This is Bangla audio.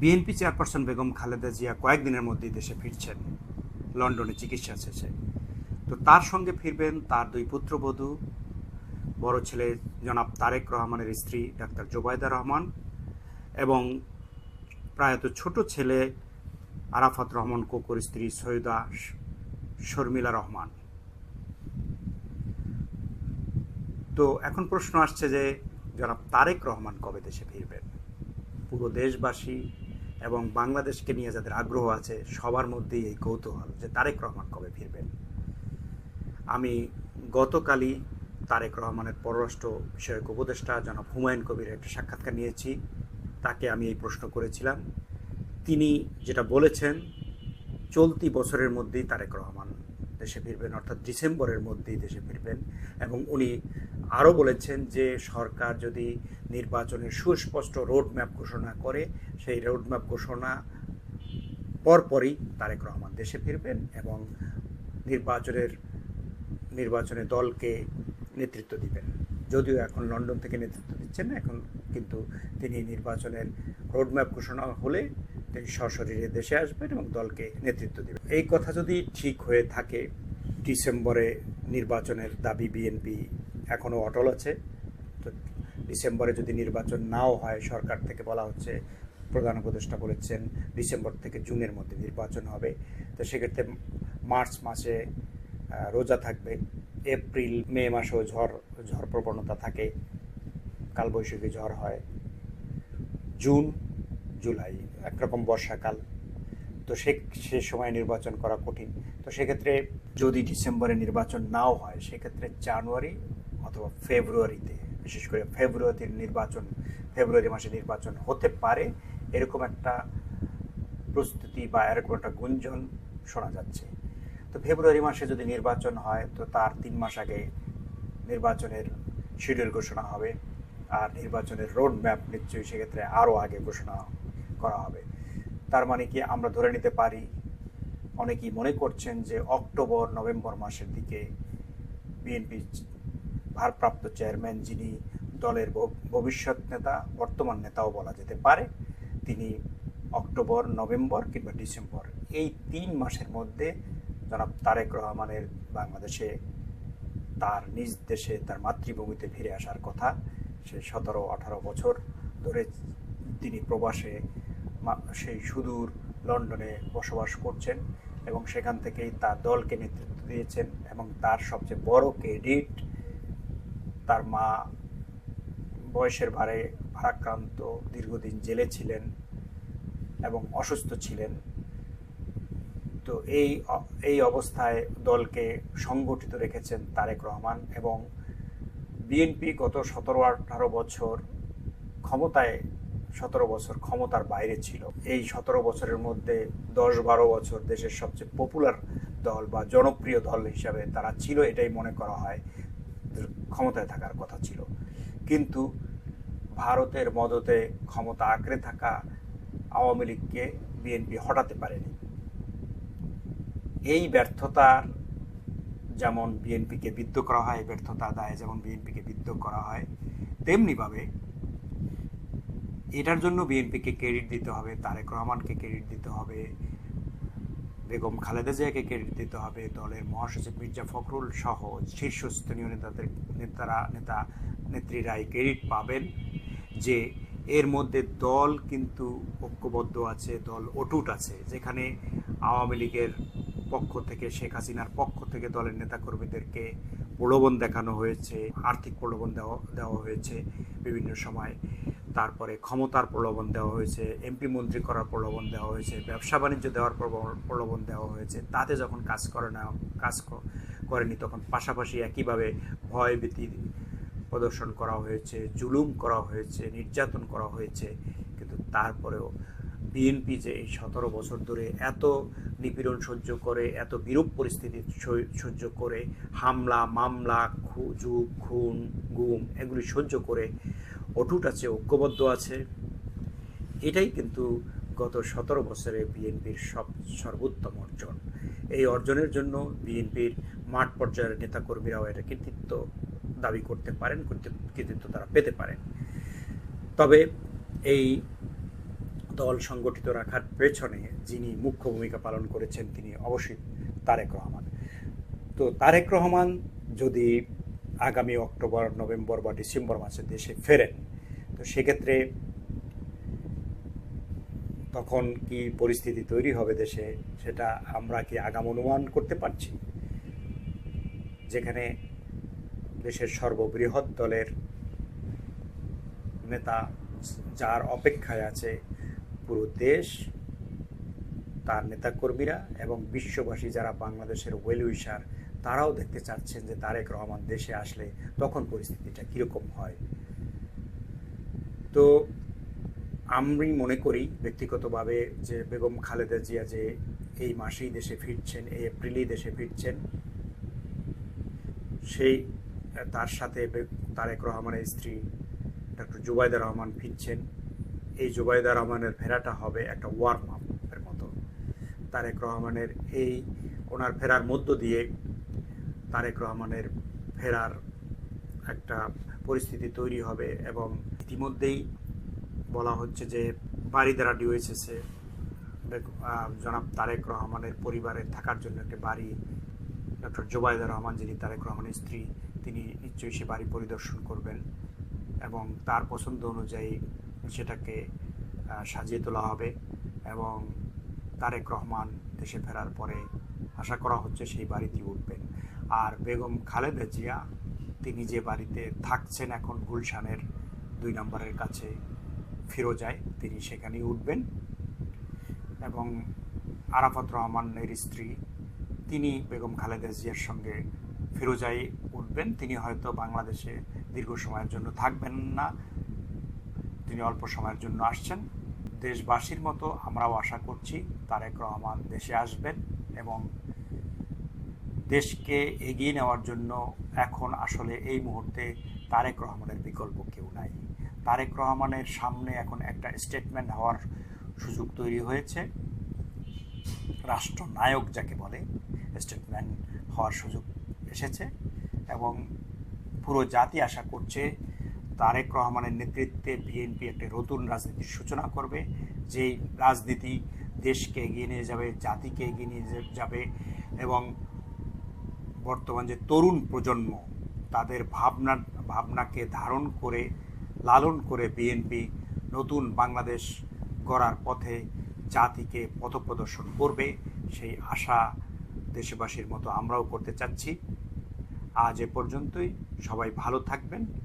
বিএনপি চেয়ারপারসন বেগম খালেদা জিয়া কয়েকদিনের মধ্যেই দেশে ফিরছেন। লন্ডনে চিকিৎসা শেষে। তো তার সঙ্গে ফিরবেন তার দুই পুত্রবধূ, বড় ছেলে জনাব তারেক রহমানের স্ত্রী ডাক্তার জোবায়দা রহমান এবং প্রায়ত ছোট ছেলে আরাফাত রহমান কোকর স্ত্রী সৈয়দা শর্মিলা রহমান। তো এখন প্রশ্ন আসছে যে জনাব তারেক রহমান কবে দেশে ফিরবেন? পুরো দেশবাসী এবং বাংলাদেশকে নিয়ে যাদের আগ্রহ আছে, সবার মধ্যেই এই কৌতূহল যে তারেক রহমান কবে ফিরবেন। আমি গতকালই তারেক রহমানের পররাষ্ট্র বিষয়ক উপদেষ্টা জনাব হুমায়ুন কবির একটা সাক্ষাৎকার নিয়েছি। তাকে আমি এই প্রশ্ন করেছিলাম। তিনি যেটা বলেছেন, চলতি বছরের মধ্যেই তারেক রহমান দেশে ফিরবেন, অর্থাৎ ডিসেম্বরের মধ্যেই দেশে ফিরবেন এবং উনি আরও বলেছেন যে সরকার যদি নির্বাচনের সুস্পষ্ট রোড ম্যাপ ঘোষণা করে, সেই রোড ম্যাপ ঘোষণা পরপরই তারেক রহমান দেশে ফিরবেন এবং নির্বাচনের, নির্বাচনে দলকে নেতৃত্ব দিবেন। যদিও এখন লন্ডন থেকে নেতৃত্ব দিচ্ছেন না, এখন কিন্তু তিনি নির্বাচনের রোডম্যাপ ঘোষণা হলে তিনি সশরীরে দেশে আসবেন এবং দলকে নেতৃত্ব দেবেন। এই কথা যদি ঠিক হয়ে থাকে, ডিসেম্বরে নির্বাচনের দাবি বিএনপি এখনও অটল আছে। তো ডিসেম্বরে যদি নির্বাচন নাও হয়, সরকার থেকে বলা হচ্ছে, প্রধান উপদেষ্টা বলেছেন ডিসেম্বর থেকে জুনের মধ্যে নির্বাচন হবে। তো সেক্ষেত্রে মার্চ মাসে রোজা থাকবে। এপ্রিল, মে মাসেও ঝড় ঝড় প্রবণতা থাকে। কালবৈশাখী ঝড় হয়। জুন, জুলাই, একরকম বর্ষাকাল। তো সে সে সময় নির্বাচন করা কঠিন। তো সেক্ষেত্রে যদি ডিসেম্বরে নির্বাচন নাও হয়, সেক্ষেত্রে জানুয়ারি অথবা ফেব্রুয়ারিতে, বিশেষ করে ফেব্রুয়ারির নির্বাচন, ফেব্রুয়ারি মাসে নির্বাচন হতে পারে, এরকম একটা প্রস্তুতি বা এরকম একটা গুঞ্জন শোনা যাচ্ছে। তো ফেব্রুয়ারি মাসে যদি নির্বাচন হয়, তো তার তিন মাস আগে নির্বাচনের শিডিউল ঘোষণা হবে, আর নির্বাচনের রোড ম্যাপ নিশ্চয়ই সেক্ষেত্রে আরও আগে ঘোষণা করা হবে। তার মানে কি, আমরা ধরে নিতে পারি, অনেকেই মনে করছেন যে অক্টোবর, নভেম্বর মাসের দিকে বিএনপি ভারপ্রাপ্ত চেয়ারম্যান যিনি দলের ভবিষ্যৎ নেতা, বর্তমান নেতাও বলা যেতে পারে, তিনি অক্টোবর, নভেম্বর কিংবা ডিসেম্বর এই তিন মাসের মধ্যে জনাব তারেক রহমানের বাংলাদেশে তার নিজ দেশে তার মাতৃভূমিতে ফিরে আসার কথা সে সতেরো, আঠারো বছর ধরে তিনি প্রবাসে সেই সুদূর লন্ডনে বসবাস করছেন এবং সেখান থেকেই তার দলকে নেতৃত্ব দিয়েছেন এবং তার সবচেয়ে বড় ক্রেডিট তার মা বয়সের ভারে ভারাক্রান্ত, দীর্ঘদিন জেলে ছিলেন এবং অসুস্থ ছিলেন। তো এই এই অবস্থায় দলকে সংগঠিত রেখেছেন তারেক রহমান এবং বিএনপি গত সতেরো আঠারো বছর ক্ষমতায়, সতেরো বছর ক্ষমতার বাইরে ছিল। এই সতেরো বছরের মধ্যে দশ বারো বছর দেশের সবচেয়ে পপুলার দল বা জনপ্রিয় দল হিসাবে তারা ছিল এটাই মনে করা হয়। ক্ষমতায় থাকার কথা ছিল। কিন্তু ভারতের মদতে ক্ষমতা আঁকড়ে থাকা আওয়ামী লীগকে বিএনপি হটাতে পারেনি। এই ব্যর্থতার যেমন বিএনপিকে বিদ্ধ করা হয়, ব্যর্থতা দায় যেমন বিএনপিকে বিদ্ধ করা হয়, তেমনিভাবে এটার জন্য বিএনপিকে ক্রেডিট দিতে হবে, তারেক রহমানকে ক্রেডিট দিতে হবে বেগম খালেদা জিয়াকে ক্রেডিট দিতে হবে দলের মহাসচিব মির্জা ফখরুল সহ শীর্ষস্থানীয় নেতাদের, নেতারা, নেতা নেত্রীরাই ক্রেডিট পাবেন যে এর মধ্যে দল কিন্তু ঐক্যবদ্ধ আছে, দল অটুট আছে, যেখানে আওয়ামী লীগের পক্ষ থেকে, শেখ হাসিনার পক্ষ থেকে দলের নেতাকর্মীদেরকে প্রলোভন দেখানো হয়েছে, আর্থিক প্রলোভন দেওয়া দেওয়া হয়েছে বিভিন্ন সময়। তারপরে ক্ষমতার প্রলোভন দেওয়া হয়েছে, এমপি মন্ত্রী করার প্রলোভন দেওয়া হয়েছে, ব্যবসা বাণিজ্য দেওয়ার প্রলোভন দেওয়া হয়েছে, তাতে যখন কাজ করে না, কাজ করেনি তখন পাশাপাশি একইভাবে ভয় ভীতি প্রদর্শন করা হয়েছে, জুলুম করা হয়েছে, নির্যাতন করা হয়েছে, কিন্তু তারপরেও বিএনপি যে এই সতেরো বছর ধরে এত নিপীড়ন সহ্য করে, এত বিরূপ পরিস্থিতি সহ- সহ্য করে, হামলা, মামলা, খু- খুন, গুম, এগুলি সহ্য করে অটুট আছে, ঐক্যবদ্ধ আছে। এটাই কিন্তু গত সতেরো বছরে বিএনপির সব সর্বোত্তম অর্জন। এই অর্জনের জন্য বিএনপির মাঠ পর্যায়ের নেতাকর্মীরাও এটা কৃতিত্ব দাবি করতে পারেন, কৃতি- কৃতিত্ব তারা পেতে পারেন। তবে এই দল সংগঠিত রাখার পেছনে যিনি মুখ্য ভূমিকা পালন করেছেন, তিনি অবশ্যই তারেক রহমান। তো তারেক রহমান যদি আগামী অক্টোবর, নভেম্বর বা ডিসেম্বর মাসে দেশে ফেরেন তো সেক্ষেত্রে তখন কি পরিস্থিতি তৈরি হবে দেশে? সেটা আমরা কি আগাম অনুমান করতে পারছি? যেখানে দেশের সর্ববৃহৎ দলের নেতা যার অপেক্ষায় আছে পুরো দেশ, তার নেতাকর্মীরা এবং বিশ্ববাসী যারা বাংলাদেশের ওয়েল উইশার তারাও দেখতে চাচ্ছেন যে তারেক রহমান দেশে আসলে তখন পরিস্থিতিটা কীরকম হয়। তো আমি মনে করি ব্যক্তিগতভাবে যে বেগম খালেদা জিয়া যে এই মাসেই দেশে ফিরছেন, এই এপ্রিলেই দেশে ফিরছেন, সেই, তার সাথে তারেক রহমানের স্ত্রী ডক্টর জুবাইদা রহমান ফিরছেন। এই জুবাইদা রহমানের ফেরাটা হবে একটা ওয়ার্ম আপের মতো। তারেক রহমানের এই, ওনার ফেরার মধ্য দিয়ে তারেক রহমানের ফেরার একটা পরিস্থিতি তৈরি হবে এবং ইতিমধ্যেই বলা হচ্ছে যে বাড়িদারা ডিওএসএসে জনাব তারেক রহমানের পরিবারের থাকার জন্য একটি বাড়ি, ডক্টর জোবায়দা রহমান যিনি তারেক রহমানের স্ত্রী, তিনি নিশ্চয়ই সে বাড়ি পরিদর্শন করবেন এবং তার পছন্দ অনুযায়ী সেটাকে সাজিয়ে তোলা হবে এবং তারেক রহমান দেশে ফেরার পরে আশা করা হচ্ছে সেই বাড়িতে উঠবেন আর বেগম খালেদা জিয়া তিনি যে বাড়িতে থাকছেন এখন গুলশানের দুই নম্বরের কাছে ফিরোজায় তিনি সেখানেই উঠবেন। এবং আরাফাত রহমানের স্ত্রী, তিনি বেগম খালেদা জিয়ার সঙ্গে ফিরোজাই উঠবেন। তিনি হয়তো বাংলাদেশে দীর্ঘ সময়ের জন্য থাকবেন না, তিনি অল্প সময়ের জন্য আসছেন। দেশবাসীর মতো আমরাও আশা করছি তারেক রহমান দেশে আসবেন এবং দেশকে এগিয়ে নেওয়ার জন্য এখন আসলে এই মুহূর্তে তারেক রহমানের বিকল্প কেউ নাই। তারেক রহমানের সামনে এখন একটা স্টেটমেন্ট হওয়ার সুযোগ তৈরি হয়েছে। রাষ্ট্রনায়ক যাকে বলে স্টেটমেন্ট হওয়ার সুযোগ এসেছে এবং পুরো জাতি আশা করছে তারেক রহমানের নেতৃত্বে বিএনপি একটি নতুন রাজনীতির সূচনা করবে, যেই রাজনীতি দেশকে এগিয়ে নিয়ে যাবে, জাতিকে এগিয়ে নিয়ে যাবে এবং বর্তমান যে তরুণ প্রজন্ম, তাদের ভাবনা, ভাবনাকে ধারণ করে, লালন করে বিএনপি নতুন বাংলাদেশ গড়ার পথে জাতিকে পথপ্রদর্শন করবে, সেই আশা দেশবাসীর মতো আমরাও করতে চাচ্ছি। আজ এ পর্যন্তই। সবাই ভালো থাকবেন।